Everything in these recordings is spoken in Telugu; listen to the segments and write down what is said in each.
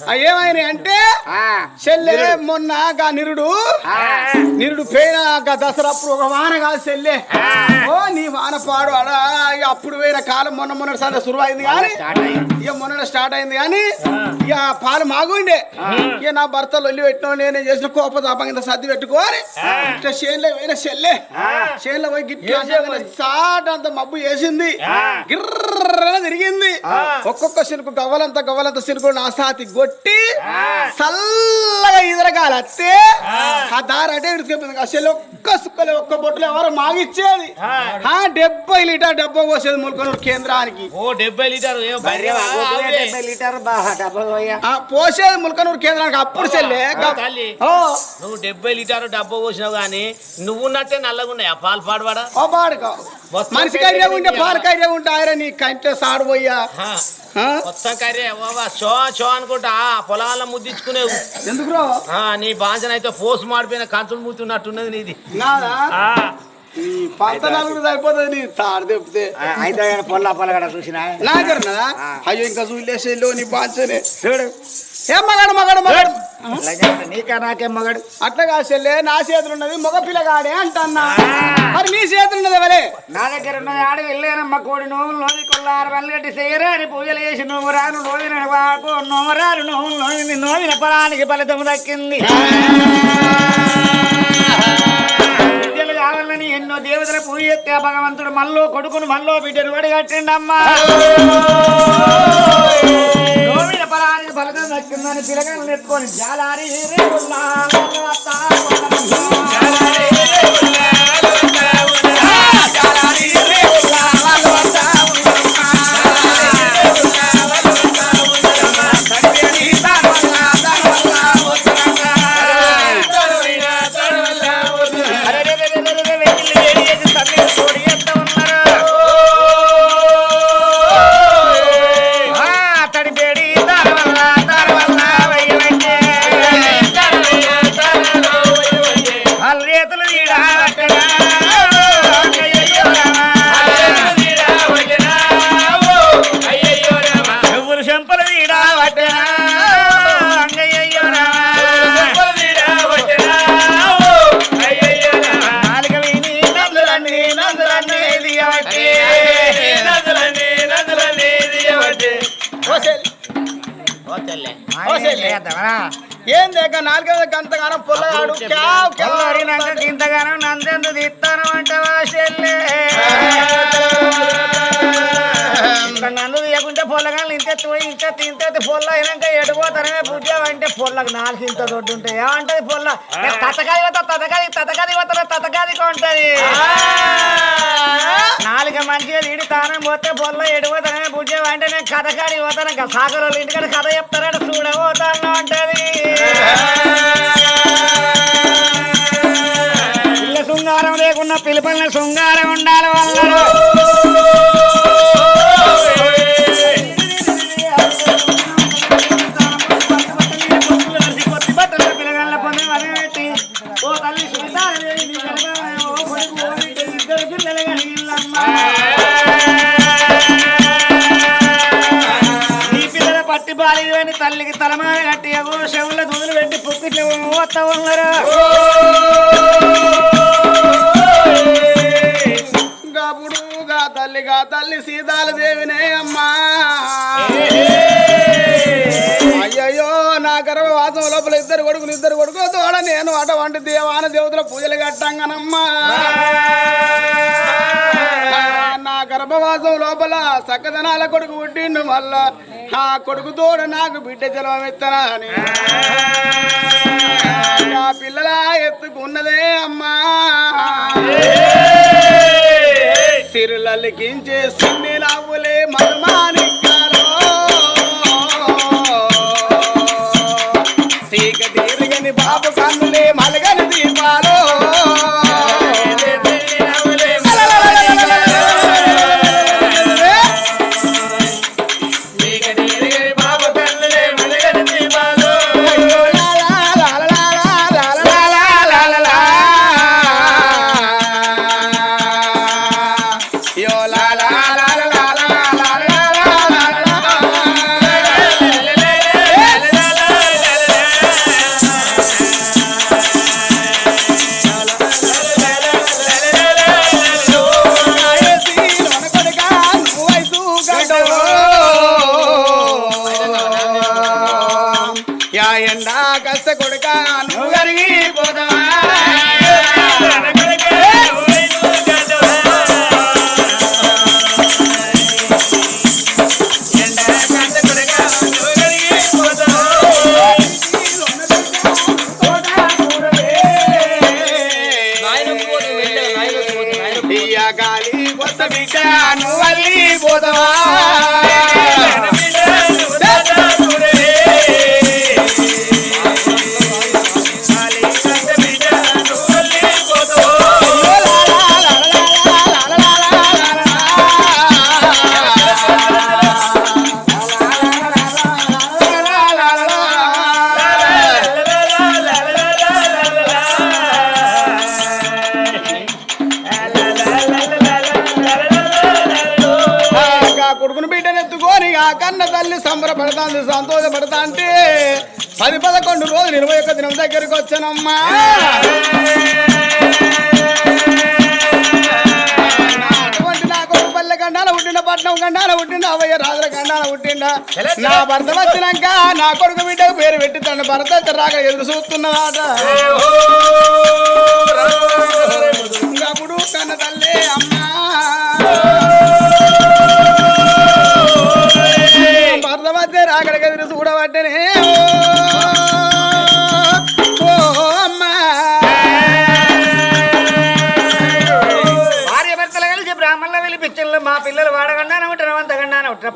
ఆ, ఏమైనాయి అంటే చెల్లె మొన్న గా నిరుడు. నిరుడు పోయిన గా దసరా అప్పుడు ఒక వాన కాదు చెల్లె. ఓ నీ వాన పాడు అడా అప్పుడు పోయిన కాలం మొన్న మొన్న సార్ సురువైంది కానీ స్టార్ట్ అయ్యింది. ఇక మొన్న స్టార్ట్ అయింది కానీ ఇక పాలు మాగుండే. ఇక నా భర్త లొల్లి పెట్టిన నేనే చేసిన కోప తాపం కింద సర్ది పెట్టుకోని ఇట్లా చేనులో పోయిన చెల్లె. చేనులో పోయి గిట్లా సాట అంత మబ్బు వేసింది. గిర్ర తిరిగింది ఒక్కొక్క సినుకు గవ్వలంత గవ్వలంత సినుకు నా సాతి కొట్టి చల్లగా ఎదురగాలి. అత్తే ఆ. దారి అటే అసలు ఒక్క సుక్కలే ఒక్క బొట్టులో ఎవరు మాగిచ్చేది? ఆ. డెబ్బై లీటర్ డబ్బా పోసేది ముల్కొనూరు కేంద్రానికి. ఓ డెబ్బై లీటర్. డెబ్బై లీటర్ పోసేది ముల్కనూరు కేంద్రానికి. అప్పుడు చెల్లె నువ్వు డెబ్బై లీటర్ డబ్బా పోసినావు కానీ నువ్వున్నట్టే నల్లగా ఉన్నాయి ఆ పాలు పాడవాడా? ఓ పాడుకో. మనిషి కర్రే ఉంటే పాల కర్రే ఉంటే ఆయన నీ కంటే సాడు పోయ్యా. ఆ? మొత్తం కర్రే. చో చో అనుకుంటా. పొలాల ముద్దించుకునేవు ఎందుకు నీ బాంజన అయితే పోస్ మాడిపోయిన కంచులు ముత్తున్నట్టున్నది నీది. సరిపోతుంది తాడు పొల్లా పొలగడ చూసిన? నాకన్నా అయ్యో ఇంకా చూసి లోని బాధ్యనే చూడు ఏం మగాడు మగాడు మగాడు? నీకా నాకేం మగడు? అట్లా కాదు చెల్లె నా చేతులు ఉన్నది మగ పిల్లగాడే అంటన్నా. మరి నీ చేతులు ఉన్నది ఎవరే నా దగ్గర ఉన్నది ఆడ వెళ్ళానమ్మ కోడి నోములు నోవి కొల్లారు వల్లగట్టి చేయరా అని పూజలు చేసి నువ్వు రాను నోవిన వాకు నోమరారు నోములు నోవింది నోవిన ఫలానికి ఫలితం దక్కింది. బిడ్డలు కావాలని ఎన్నో దేవతల పూజ చేస్తే భగవంతుడు మళ్ళో కొడుకును మళ్ళో బిడ్డలు పడి కట్టిండమ్మా పరానికి ఫలితం దక్కిందని పిలకలు నెట్టుకొని జాలారి దేక నాలుగైదు గంతగానం పొల్లగాడు. క్యావ్ క్యావ్ కొల్లరినాక ఇంతగానం నందెందు తీస్తాను అంటే వాసెల్లే ఇంకా నన్ను తీయకుంటే పొల్లగాలు ఇంత పోయి ఇంకా తింటే పొల్ల అయినాక ఎడిపోతానే పూజ అంటే పొల్లకు నాలుగు ఇంత దొడ్డు ఉంటాయి ఏమంటది పొల్ల? తతకాది పోతా నాలుగు మంచిగా తీడి తానం పోతే పొల్ల ఎడిపోతానే పూజ అంటే నేను కథకాడి పోతాను. ఇంకా సాగర్ వాళ్ళ ఇంటికాడ కథ చెప్తారట చూడబోతాను అంటది పిలుపుల శృంగార ఉండాలి వల్లరు తల్లికి తలమాన కట్టి చెవుల దుదులు పెట్టి పుక్కిట్లు పోతా ఉన్నారు గర్భవాసం లోపల ఇద్దరు కొడుకులు ఇద్దరు కొడుకులు తోడ నేను అటువంటి దేవాన దేవతల పూజలు కట్టంగనమ్మా. నా గర్భవాసం లోపల సక్కదనాల కొడుకు పుట్టిండు మళ్ళా ఆ కొడుకు తోడు నాకు బిడ్డ జలం ఎత్తనా అని. ఆ పిల్లల ఎత్తుకున్నదే అమ్మా. సిరులలికించే సిన్ని నవ్వులే మధుమానికాలో బిడ్డ నువ్వల్లి పోదవా? పది పదకొండు రోజులు ఇరవై ఒక్క దినం దగ్గరికి వచ్చానమ్మా. గండాల పుట్టిండ పట్నం గండాల పుట్టిండ అవయ్య రాజుల గండాల పుట్టిండ. నా భర్త వచ్చినాక నా కొడుకు బిడ్డకు పేరు పెట్టి తన భర్త రాక ఎదురు చూస్తున్నదాట. అప్పుడు కన్న తల్లి అమ్మా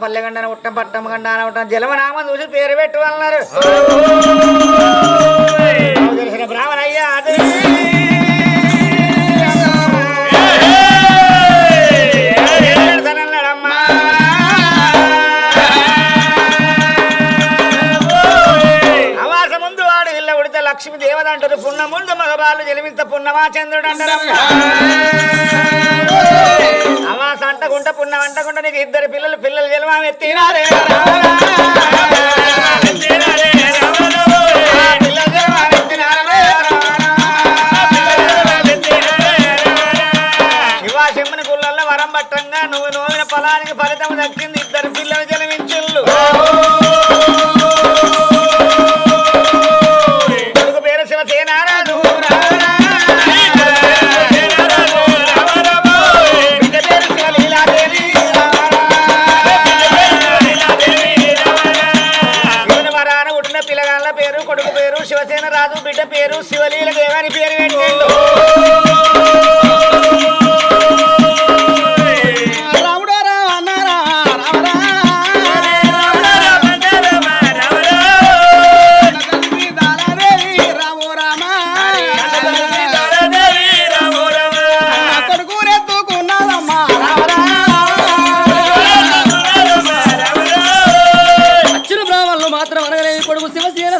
పల్లె గండాన ఉంటున్న పట్టం గండాన ఉంటున్న జలమనామం చూసి పేరు పెట్టు అన్నారు. tirar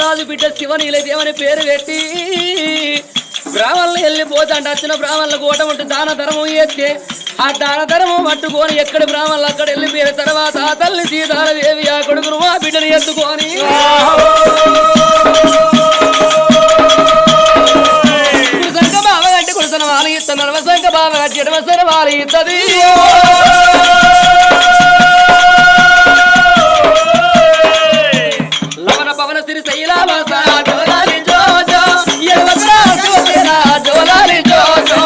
రాజు బిడ్డ శివనీల దేవని పేరు పెట్టి బ్రాహ్మణులు వెళ్ళిపోతాంటే వచ్చిన బ్రాహ్మణులు ఓట ఉంటే దాన ధర్మం ఎత్తే ఆ దాన ధర్మం పట్టుకొని ఎక్కడ బ్రాహ్మణులు అక్కడ వెళ్ళిపోయిన తర్వాత ఆ తల్లి సీతారదేవి ఆ కొడుకును ఆ బిడ్డను ఎత్తుకొని కుడిసంక బావ గంటి కుడిసన వాలి ఇస్తాను నడవసంక బావ గంటి వాలి ఇస్తుంది లవణ శైలావాస జోలాలి జోజో. ఎడవసన శివసేన జోలాలి జోజో.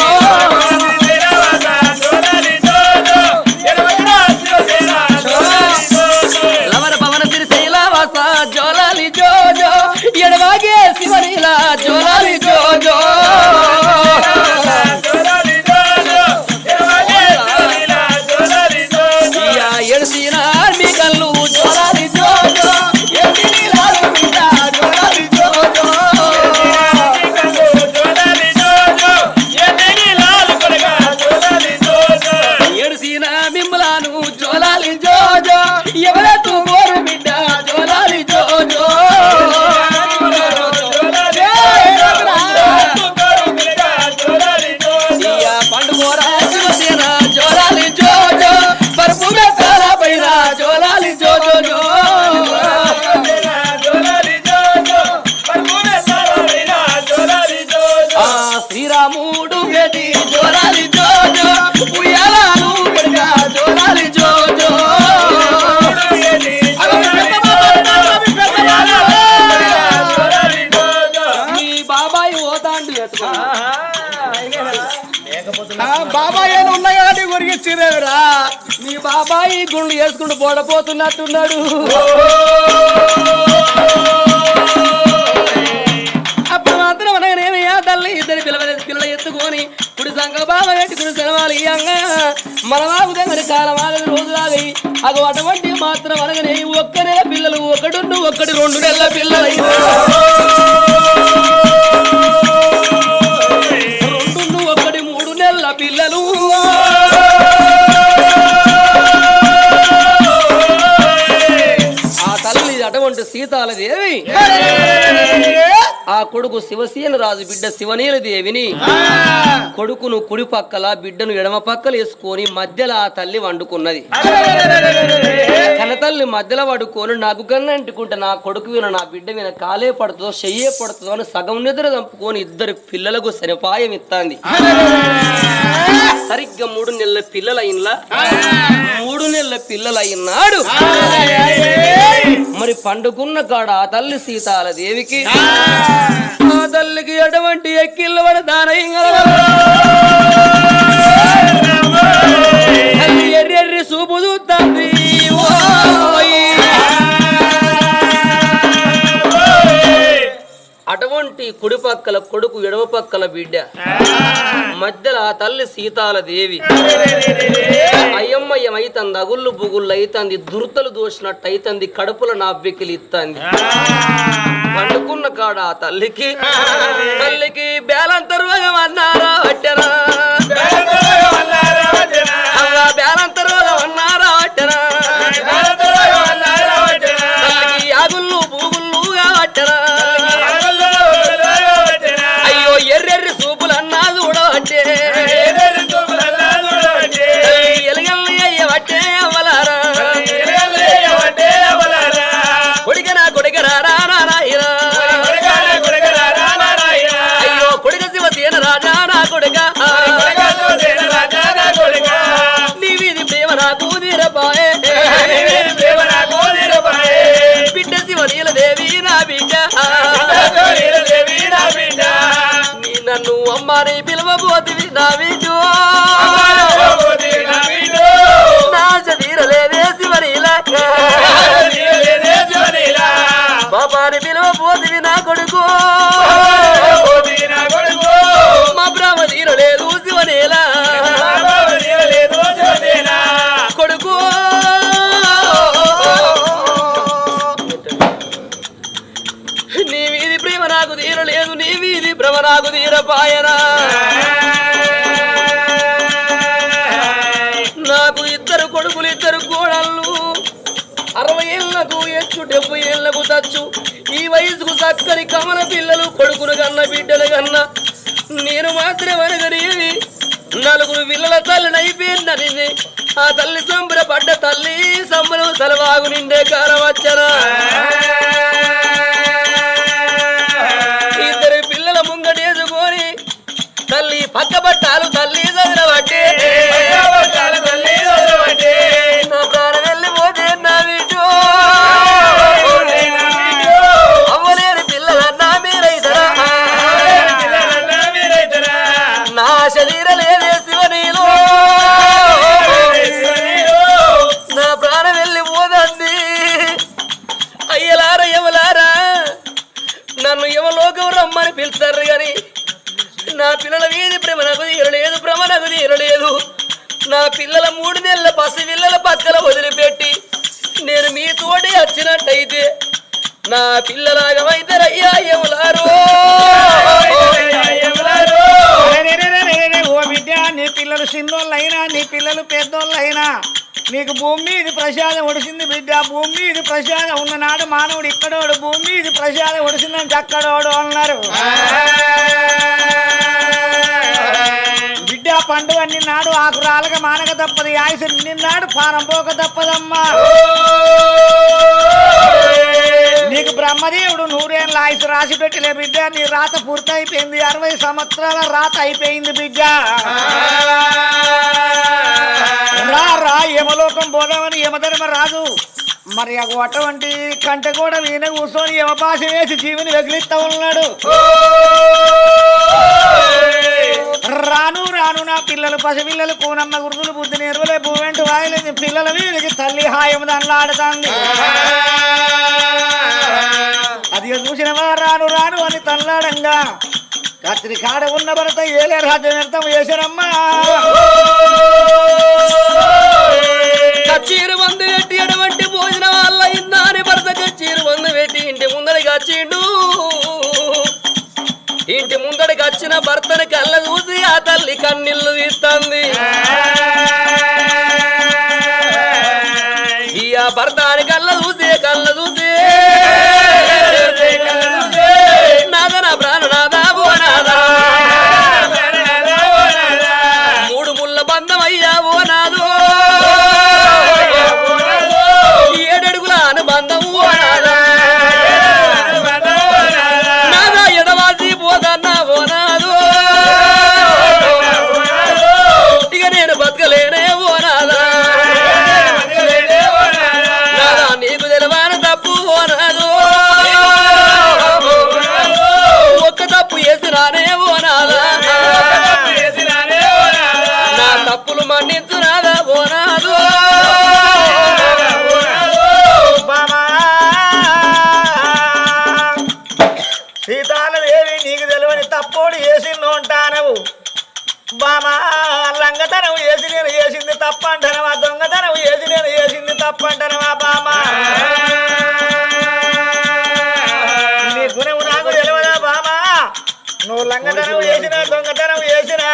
లవణ పవన సిరి శైలావాస జోలాలి జోజో. ఎడవాగే శివనీల జోలాలి జోజో. పట్టుకుంటూ వేసుకుంటూ అప్పుడు మాత్రం అనగానేమయ్యా తల్లి ఇద్దరు పిల్లల పిల్లలు ఎత్తుకొని కుడి సంఘ బాబా పెట్టుకుని సెలవాలి ఇయ్యంగా. మన వాగుదే కాలం ఆగదు రోజు ఆగయి అగో అటువంటి సీతాలదేవి ఆ కొడుకు శివసేన రాజు బిడ్డ శివనీల దేవిని కొడుకును కుడి పక్కల బిడ్డను ఎడమ పక్కల వేసుకొని మధ్యలో ఆ తల్లి వండుకున్నది. కన తల్లి మధ్యలో పడుకొని నాకు కన్నా అంటుకుంటే నా కొడుకు విన నా బిడ్డ మీద కాలే పడుతుందో చెయ్యే పడుతుందో అని సగం నిద్ర చంపుకొని ఇద్దరు పిల్లలకు సరిపాయం ఇస్తాంది సరిగ్గా మూడు నెలల పిల్లల అయినలా మూడు నెలల పిల్లల అయినాడు మరి పండుకున్న కాడ ఆ తల్లి సీతాల దేవికి? ఆ తల్లికి ఎటువంటి ఎక్కిళ్ళు వాడు దానయ్య తల్లి ఎర్రి ఎర్రి సూపు చూస్తుంది అటువంటి కుడి పక్కల కొడుకు ఎడవ పక్కల బిడ్డ. మధ్యలో ఆ తల్లి సీతాల దేవి అయ్యమ్మయ్యం అయితంది అగుళ్ళు బుగుళ్ళు అయితంది దుర్తలు దోసినట్టు అయితంది కడుపుల నాబ్బెకిలి ఇత్తంది పండుకున్న కాడ తల్లికి? తల్లికి తల్లికి బేలంతర్వగం అన్నారా? అట్టరా అమ్మని పిలవబోతివి నా బిడ్డ నా చదీరలేదే శివనీల బాబాని పిలవబోతివి నా కొడుకు. వీధి తీరపాయన నాకు ఇద్దరు కొడుకులు ఇద్దరు కోడళ్ళు. అరవై ఏళ్ళకు ఎచ్చు డెబ్బై ఏళ్ళకు తచ్చు. ఈ వయసుకు చక్కని కమల పిల్లలు కొడుకులు కన్న బిడ్డలు కన్న. నేను మాత్రం అనగనేది నలుగురు పిల్లల తల్లిని అయిపోయిందని ఆ తల్లి సంబరపడ్డ తల్లి సంబరం సెలవాగు నిండే కాలం వచ్చరా నీ పిల్లలు చిన్నోళ్ళైనా నీ పిల్లలు పెద్దోళ్ళైనా నీకు భూమి మీద ప్రసాదం ఒడిసింది బిడ్డ భూమి మీద ప్రసాదం ఉన్ననాడు మానవుడు ఇక్కడోడు భూమి మీద ప్రసాదం ఒడిసిందంటే అక్కడోడు అన్నారు. బిడ్డ పండు అన్ని నాడు ఆకు రాలక మానక తప్పదు ఆయుసు నిన్నాడు పానం పోక తప్పదమ్మా. నీకు బ్రహ్మదేవుడు నూరేళ్ళ ఆయుసు రాసి పెట్టలే బిడ్డ. నీ రాత పూర్తయిపోయింది. అరవై సంవత్సరాల రాత అయిపోయింది బిడ్డ. రా రా యమలోకం పోదామని యమధర్మ రాదు మరి ఆ అటువంటి కంట కూడా వీణ కూర్చొని యమపాశ వేసి జీవిని వెగిలిస్తా ఉన్నాడు. రాను రాను నా పిల్లలు పసిపిల్లలు కూనమ్మ గురుదులు బుద్ధి నేర్వలే భూవెంటు వాయలేదు పిల్లల వీరికి తల్లి హాయం దానిలో ఆడుతాంది చూసినవా రాను రాను అని తల్లాడంగా కత్రి కాడ ఉన్న భరత ఏలే రాజ్యం వ్యర్థం చేశారమ్మా. కచ్చీరు మందు పెట్టి భోజనం వల్ల ఇందాని భర్త కచ్చీరు మందు పెట్టి ఇంటి ముందడికి వచ్చిండు. ఇంటి ముందడికి వచ్చిన భర్తని కళ్ళ చూసి ఆ తల్లి కన్నీళ్ళు తీస్తుంది. ఈ ఆ భర్త తప్పోడు వేసిండు అంటానవు బామా లంగతనం వేసి నేను వేసింది తప్పంటానవా? దొంగతనం వేసి నేను వేసింది తప్పంటానవా బామా? నీ గుణము నాకు తెలియదా బామా? నువ్వు లంగతనం వేసినా దొంగతనం వేసినా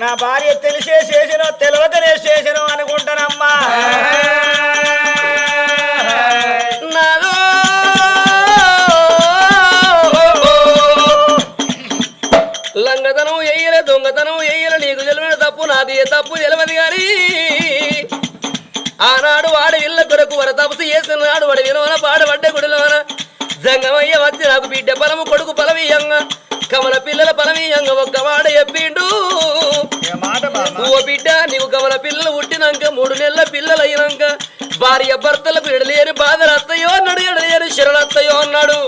నా భార్య తెలిసే చేసినో తెలియదనే చేసినో అనుకుంటానమ్మా. కొరకు వర తపస్సు చేసిన నాడు వాడి వినవన పాడబడ్డ గుడిలోన. జంగమయ్య వచ్చి నాకు బిడ్డ పొలము కొడుకు పొలమీయంగా కమల పిల్లల పొలమీయంగా ఒక్క వాడ చెప్పిండు. ఓ బిడ్డ నీవు కమల పిల్లలు పుట్టినాక మూడు నెలల పిల్లలు అయినాక భార్య భర్తలకు ఎడలేని బాధలు అత్తయో అన్నాడు ఎడలేని శరణు అత్తయో అన్నాడు.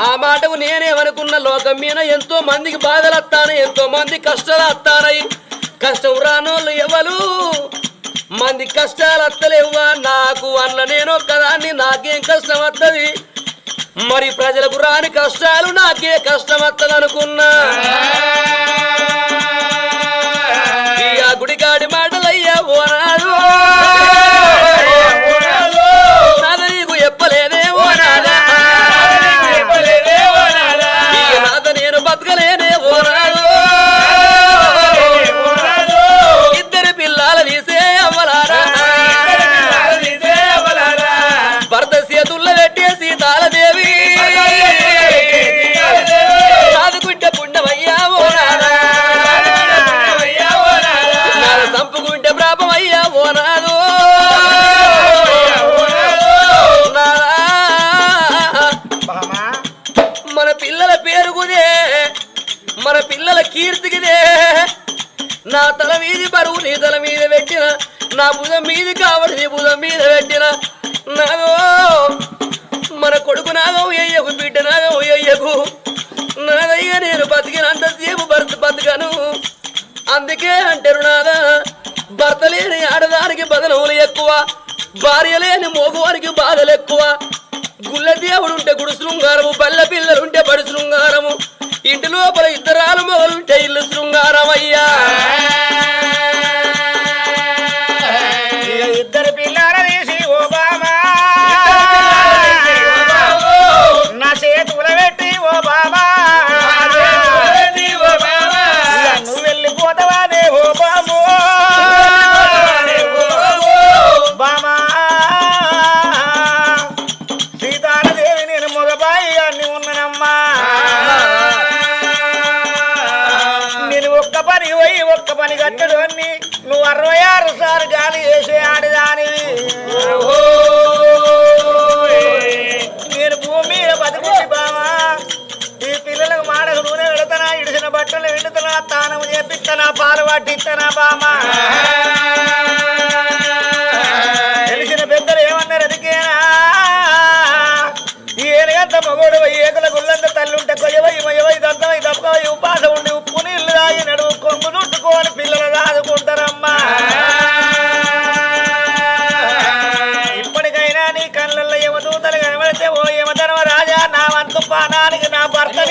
ఆ. మాటకు నేనేమనుకున్న లోకం మీద ఎంతో మందికి బాధలు వస్తాను ఎంతో మంది కష్టాలు వస్తానయి కష్టం రానోళ్ళు ఎవరు మంది కష్టాలు వస్తలేవా నాకు అన్న నేను ఒక్కదాన్ని నాకేం కష్టం వస్తుంది మరి ప్రజలకు రాని కష్టాలు నాకే కష్టం వస్తుంది అనుకున్నా గుడికాడి మాటలయ్యా ఓనాడు అందుకే అంటారు నాదా భర్త లేని ఆడదానికి బదనములు ఎక్కువ. భార్య లేని మోగువానికి బాధలు ఎక్కువ. గుళ్ళ దేవుడు ఉంటే గుడి శృంగారము బల్ల పిల్లలు ఉంటే బడి శృంగారము. ఇంటి లోపల ఇద్దరాలు మొగలుంటే ఇల్లు శృంగారం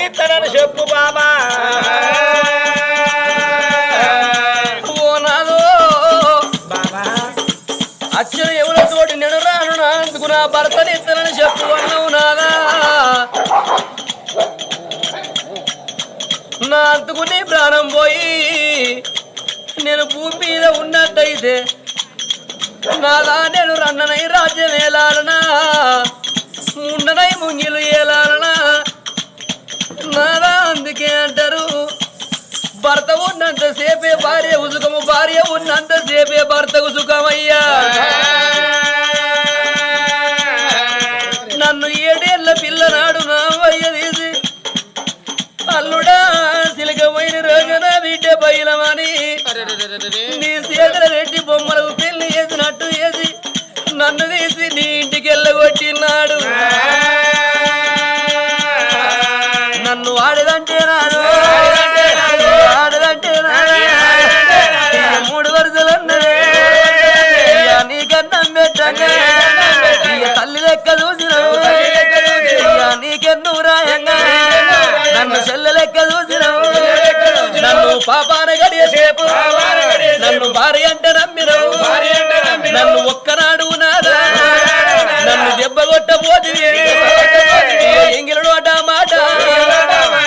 ఇస్తానని చెప్పు బాబా. ఓ నాదో ఎవరో తోటి నేను రాను అందుకు నా భర్తని ఇస్తానని చెప్పు అన్నావు నాదా నా అందుకు నీ ప్రాణం పోయి నేను భూమి మీద ఉన్నట్టయితే నాదా నేను రన్ననై రాజ్యం ఏలాలనా భర్త ఉన్నంత సేపే భార్య ఉసుకము భార్య ఉన్నంత సేపే భర్తకు సుఖమయ్యా. నన్ను ఏడేళ్ళ పిల్లనాడు నా వయ్య తీసి అల్లుడా సిలకమైన రోజున బిడ్డ బయలమని నీ చేతుల రెడ్డి బొమ్మలకు పాపాన గడియ సేపు నన్ను భార్య అంటే నమ్మినావు. నన్ను ఒక్కనాడు నాదా నన్ను దెబ్బ కొట్టబోతుంది ఎంగిల నోట మాట?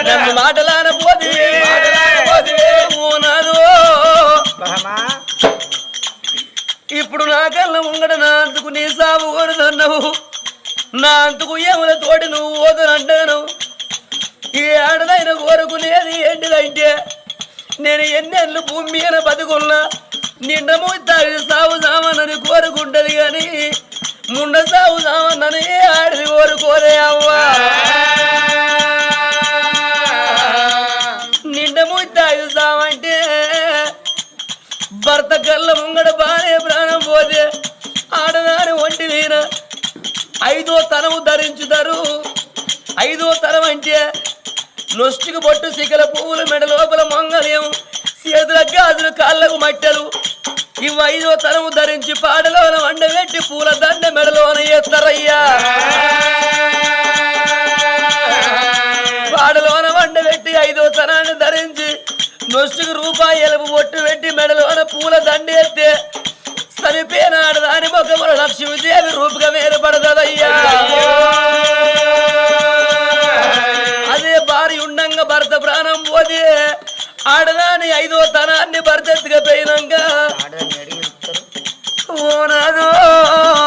నన్ను మాటలాన పోతుంది ఓ నాదో. ఇప్పుడు నా కళ్ళ ముంగడ నా అంతుకు నీ సాగు కొడుతున్నావు. నా అంతుకు ఏముల తోటి నువ్వు ఓదనంటాను ఈ ఆడదైన కోరుకునేది ఏంటిదంటే నేను ఎన్నెళ్ళు భూమి మీద బతుకున్నా నిండము తాగి సాగు సామన్నని కోరుకుంటది కానీ ముండ సాగు సామన్నని ఆడిది కోరుకోరే అవ్వా. నిండ తాగి సామంటే భర్త కళ్ళ ముంగడ బానే ప్రాణం పోతే ఆడదాని ఒంటి నేను ఐదో తనము ధరించుతారు. ఐదో తరం అంటే నొష్టికి బొట్టు సిగల పువ్వులు మెడ లోపల మంగళం. చేతుల గాజులు కాళ్ళకు మట్టెలు. ఇవి ఐదో తరము ధరించి పాడలోన వండబెట్టి పూల దండ మెడలోన ఎత్తరయ్యా. పాడలోన వండబెట్టి ఐదో తరాన్ని ధరించి నొష్టికి రూపాయి ఎలుపు బొట్టు పెట్టి మెడలోన పూల దండ ఎత్తే చనిపోయినాడు దాని ముఖముల లక్ష్మీదేవి రూపకమే ఆడదాని ఐదో తనాన్ని పరిచత్తుగా పోయినాక ఓ నాదో.